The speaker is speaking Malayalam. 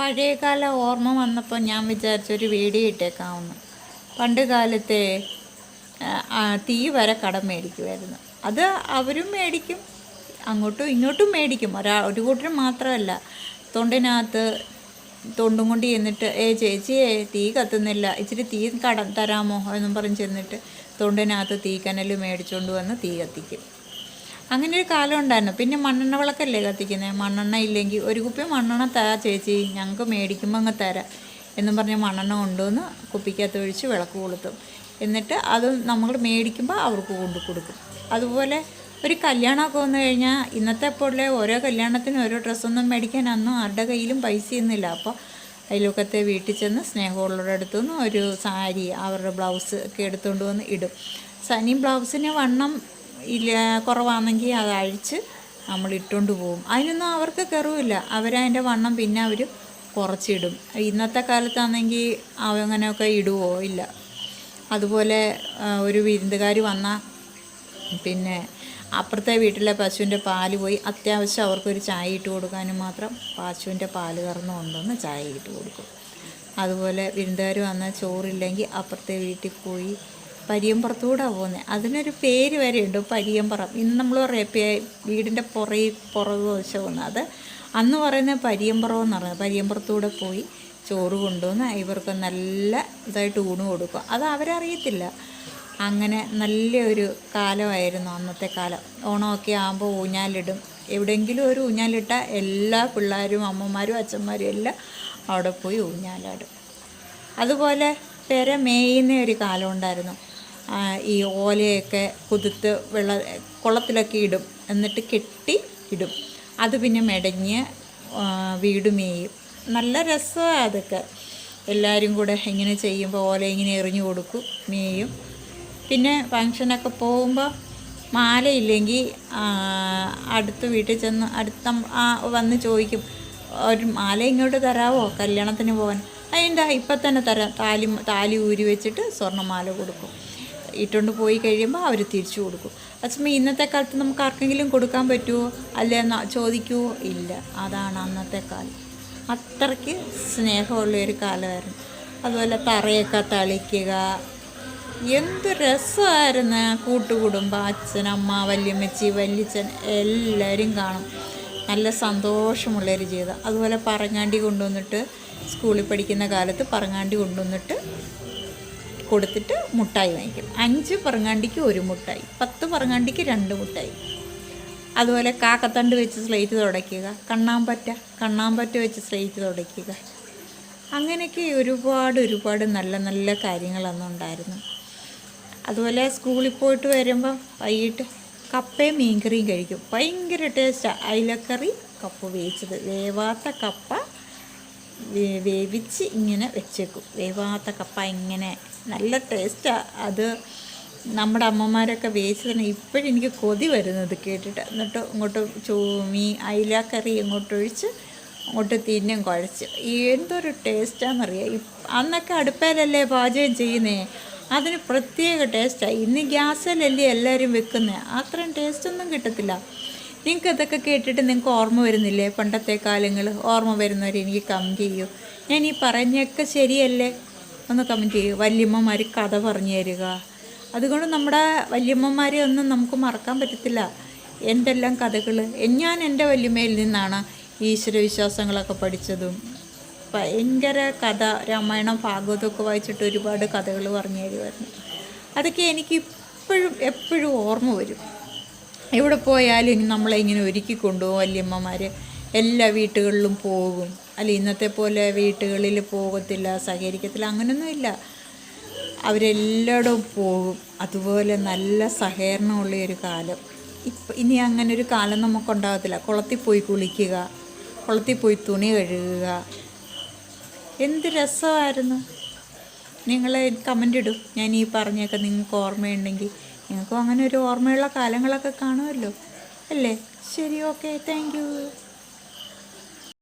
പഴയകാല ഓർമ്മ വന്നപ്പോൾ ഞാൻ വിചാരിച്ചൊരു വീഡിയോ ഇട്ടേക്കാവുന്നു. പണ്ട് കാലത്തെ തീ വരെ കടം മേടിക്കുമായിരുന്നു അത് അവരും മേടിക്കും അങ്ങോട്ടും ഇങ്ങോട്ടും മേടിക്കും. ഒരാ ഒരു കൂട്ടരും മാത്രമല്ല. തൊണ്ടിനകത്ത് തൊണ്ടും കൊണ്ട് ചെന്നിട്ട് ഏ ചേച്ചിയെ തീ കത്തുന്നില്ല. ഇച്ചിരി തീ കട തരാമോ? എന്നും പറഞ്ഞ് ചെന്നിട്ട് തൊണ്ടിനകത്ത് തീക്കനൽ മേടിച്ചുകൊണ്ട് വന്ന് തീ കത്തിക്കും. അങ്ങനെ ഒരു കാലം ഉണ്ടായിരുന്നു. പിന്നെ മണ്ണെണ്ണ വിളക്കല്ലേ കത്തിക്കുന്നത് മണ്ണെണ്ണ ഇല്ലെങ്കിൽ ഒരു കുപ്പി മണ്ണെണ്ണ തരാ ചേച്ചി ഞങ്ങൾക്ക് മേടിക്കുമ്പോൾ അങ്ങ് തരാം എന്നും പറഞ്ഞ് മണ്ണെണ്ണ കൊണ്ടുവന്ന് കുപ്പിക്കകത്ത് ഒഴിച്ച് വിളക്ക് കൊളുത്തും. എന്നിട്ട് അത് നമ്മൾ മേടിക്കുമ്പോൾ അവർക്ക് കൊണ്ടു കൊടുക്കും. അതുപോലെ ഒരു കല്യാണമൊക്കെ വന്നു കഴിഞ്ഞാൽ ഇന്നത്തെ പോലെ ഓരോ കല്യാണത്തിനും ഓരോ ഡ്രസ്സൊന്നും മേടിക്കാൻ അന്നും ആരുടെ കയ്യിലും പൈസയൊന്നുമില്ല അപ്പോൾ അതിലൊക്കത്തെ വീട്ടിൽ ചെന്ന് സ്നേഹമുള്ളവരുടെ അടുത്തു നിന്ന് ഒരു സാരി അവരുടെ ബ്ലൗസ് ഒക്കെ എടുത്തുകൊണ്ട് വന്ന് ഇടും. സനി ബ്ലൗസിന് വണ്ണം ഇല്ല കുറവാണെങ്കിൽ അത് അഴിച്ച് നമ്മൾ ഇട്ടുകൊണ്ട് പോകും. അതിനൊന്നും അവർക്ക് കയറുമില്ല അവരതിന്റെ വണ്ണം പിന്നെ അവർ കുറച്ചിടും. ഇന്നത്തെ കാലത്താണെങ്കിൽ അവങ്ങനെയൊക്കെ ഇടുവോ? ഇല്ല. അതുപോലെ ഒരു വിരുന്നുകാർ വന്നാൽ പിന്നെ അപ്പുറത്തെ വീട്ടിലെ പശുവിന്റെ പാൽ പോയി. അത്യാവശ്യം അവർക്കൊരു ചായ ഇട്ട് കൊടുക്കാനും മാത്രം പശുവിന്റെ പാൽ കറന്ന് കൊണ്ടുവന്ന് ചായ ഇട്ട് കൊടുക്കും. അതുപോലെ വിരുന്നുകാർ വന്നാൽ ചോറില്ലെങ്കിൽ അപ്പുറത്തെ വീട്ടിൽ പോയി പരിയമ്പുറത്തൂടെ പോകുന്നത് അതിനൊരു പേര് വരെ ഉണ്ട് പരിയമ്പുറം ഇന്ന് നമ്മൾ പറയാം വീടിന്റെ പുറകെ പുറകു വശമാണ് അത് അന്ന് പറയുന്നത് പരിയമ്പുറം എന്ന് പറയുന്നത് പരിയമ്പുറത്തൂടെ പോയി ചോറ് കൊണ്ടുവന്ന് ഇവർക്ക് നല്ല ഇതായിട്ട് ഊണ് കൊടുക്കും. അത് അവരറിയത്തില്ല. അങ്ങനെ നല്ലൊരു കാലമായിരുന്നു അന്നത്തെ കാലം. ഓണമൊക്കെ ആകുമ്പോൾ ഊഞ്ഞാലിടും. എവിടെയെങ്കിലും ഒരു ഊഞ്ഞാലിട്ട എല്ലാ പിള്ളേരും അമ്മമാരും അച്ഛന്മാരും എല്ലാം അവിടെ പോയി ഊഞ്ഞാലാടും. അതുപോലെ പെര മേയുന്ന ഒരു കാലം ഉണ്ടായിരുന്നു. ഈ ഓലയൊക്കെ കുതിർത്ത് വെള്ള കുളത്തിലൊക്കെ ഇടും. എന്നിട്ട് കെട്ടി ഇടും. അത് പിന്നെ മെടഞ്ഞ് വീട് മേയും. നല്ല രസമാണ് അതൊക്കെ. എല്ലാവരും കൂടെ ഇങ്ങനെ ചെയ്യുമ്പോൾ ഓല ഇങ്ങനെ എറിഞ്ഞു കൊടുക്കും മേയും. പിന്നെ ഫങ്ഷനൊക്കെ പോകുമ്പോൾ മാലയില്ലെങ്കിൽ അടുത്ത വീട്ടിൽ ചെന്ന് അടുത്ത വന്ന് ചോദിക്കും ഒരു മാല ഇങ്ങോട്ട് തരാവോ കല്യാണത്തിന് പോകാൻ അതിന്റെ ഇപ്പം തന്നെ തരാം. താലി താലി ഊരി വെച്ചിട്ട് സ്വർണമാല കൊടുക്കും. ഇട്ടുകൊണ്ട് പോയി കഴിയുമ്പോൾ അവർ തിരിച്ചു കൊടുക്കും. അച്ഛമ്മ ഇന്നത്തെ കാലത്ത് നമുക്ക് ആർക്കെങ്കിലും കൊടുക്കാൻ പറ്റുമോ അല്ലേ ചോദിക്കുമോ ഇല്ല. അതാണ് അന്നത്തെ കാലം. അത്രയ്ക്ക് സ്നേഹമുള്ള ഒരു കാലമായിരുന്നു. അതുപോലെ തറയൊക്കെ തളിക്കുക. എന്ത് രസമായിരുന്നു കൂട്ടുകുടുംബം. അച്ഛൻ അമ്മ വല്യമ്മച്ചി വല്യച്ഛൻ എല്ലാവരും കാണും. നല്ല സന്തോഷമുള്ളൊരു ജീവിതം. അതുപോലെ പറങ്ങാണ്ടി കൊണ്ടുവന്നിട്ട് സ്കൂളിൽ പഠിക്കുന്ന കാലത്ത് പറങ്ങാണ്ടി കൊണ്ടുവന്നിട്ട് കൊടുത്തിട്ട് മുട്ടായി വാങ്ങിക്കും. അഞ്ച് പറങ്ങാണ്ടിക്ക് ഒരു മുട്ടായി പത്ത് പറങ്ങാണ്ടിക്ക് രണ്ട് മുട്ടായി. അതുപോലെ കാക്കത്തണ്ട് വെച്ച് സ്ലേറ്റ് തുടയ്ക്കുക കണ്ണാമ്പറ്റ കണ്ണാമ്പറ്റ വെച്ച് സ്ലേറ്റ് തുടയ്ക്കുക. അങ്ങനെയൊക്കെ ഒരുപാട് ഒരുപാട് നല്ല നല്ല കാര്യങ്ങൾ അന്നുണ്ടായിരുന്നു അതുപോലെ സ്കൂളിൽ പോയിട്ട് വരുമ്പോൾ വൈകിട്ട് കപ്പയും മീൻകറിയും കഴിക്കും. ഭയങ്കര ടേസ്റ്റാണ് അയിലക്കറി കപ്പ വേവിച്ചത്. വേവാത്ത കപ്പ വേവിച്ച് ഇങ്ങനെ വെച്ചേക്കും. വേവാത്ത കപ്പ ഇങ്ങനെ നല്ല ടേസ്റ്റാണ് അത് നമ്മുടെ അമ്മമാരൊക്കെ വേവിച്ചതിന് ഇപ്പോഴും എനിക്ക് കൊതി വരുന്നത് കേട്ടിട്ട്. എന്നിട്ട് ഇങ്ങോട്ട് ചൂമി അയില അയിലക്കറി ഇങ്ങോട്ട് ഒഴിച്ച് അങ്ങോട്ട് തിന്നും കുഴച്ച്. എന്തൊരു ടേസ്റ്റാണെന്നറിയാം അന്നൊക്കെ അടുപ്പയിലല്ലേ പാചകം ചെയ്യുന്നേ? അതിന് പ്രത്യേക ടേസ്റ്റാണ് ഇന്ന് ഗ്യാസിലല്ലേ എല്ലാവരും വെക്കുന്നത് അത്രയും ടേസ്റ്റൊന്നും കിട്ടത്തില്ല. നിങ്ങൾക്ക് അതൊക്കെ കേട്ടിട്ട് നിങ്ങൾക്ക് ഓർമ്മ വരുന്നില്ലേ? പണ്ടത്തെ കാലങ്ങൾ ഓർമ്മ വരുന്നവർ എനിക്ക് കമന്റ് ചെയ്യൂ. ഞാൻ ഈ പറഞ്ഞൊക്കെ ശരിയല്ലേ? ഒന്ന് കമന്റ് ചെയ്യൂ. വല്യമ്മമാർ കഥ പറഞ്ഞു തരിക. അതുകൊണ്ട് നമ്മുടെ വല്യമ്മമാരെ ഒന്നും നമുക്ക് മറക്കാൻ പറ്റത്തില്ല. എന്തെല്ലാം കഥകൾ? ഞാൻ എന്റെ വല്യമ്മയിൽ നിന്നാണ് ഈശ്വരവിശ്വാസങ്ങളൊക്കെ പഠിച്ചതും. ഭയങ്കര കഥ രാമായണം ഭാഗവതമൊക്കെ വായിച്ചിട്ട് ഒരുപാട് കഥകൾ പറഞ്ഞു തരുമായിരുന്നു. അതൊക്കെ എനിക്ക് ഇപ്പോഴും എപ്പോഴും ഓർമ്മ വരും. എവിടെ പോയാലും നമ്മളെ ഇങ്ങനെ ഒരുക്കി കൊണ്ടുപോകും വല്യമ്മമാർ എല്ലാ വീട്ടുകളിലും പോകും. അല്ല ഇന്നത്തെ പോലെ വീട്ടുകളിൽ പോകത്തില്ല സഹകരിക്കത്തില്ല അങ്ങനെയൊന്നുമില്ല അവരെല്ലായിടവും പോകും. അതുപോലെ നല്ല സഹകരണമുള്ള ഒരു കാലം. ഇപ്പം ഇനി അങ്ങനെ ഒരു കാലം നമുക്കുണ്ടാകത്തില്ല. കുളത്തിൽ പോയി കുളിക്കുക കുളത്തിൽ പോയി തുണി കഴുകുക. എന്ത് രസമായിരുന്നു. നിങ്ങളെ കമന്റ് ഇടും. ഞാൻ ഈ പറഞ്ഞൊക്കെ നിങ്ങൾക്ക് ഓർമ്മയുണ്ടെങ്കിൽ നിങ്ങൾക്കും അങ്ങനെ ഒരു ഓർമ്മയുള്ള കാലങ്ങളൊക്കെ കാണുമല്ലോ. അല്ലേ? ശരി ഓക്കെ താങ്ക്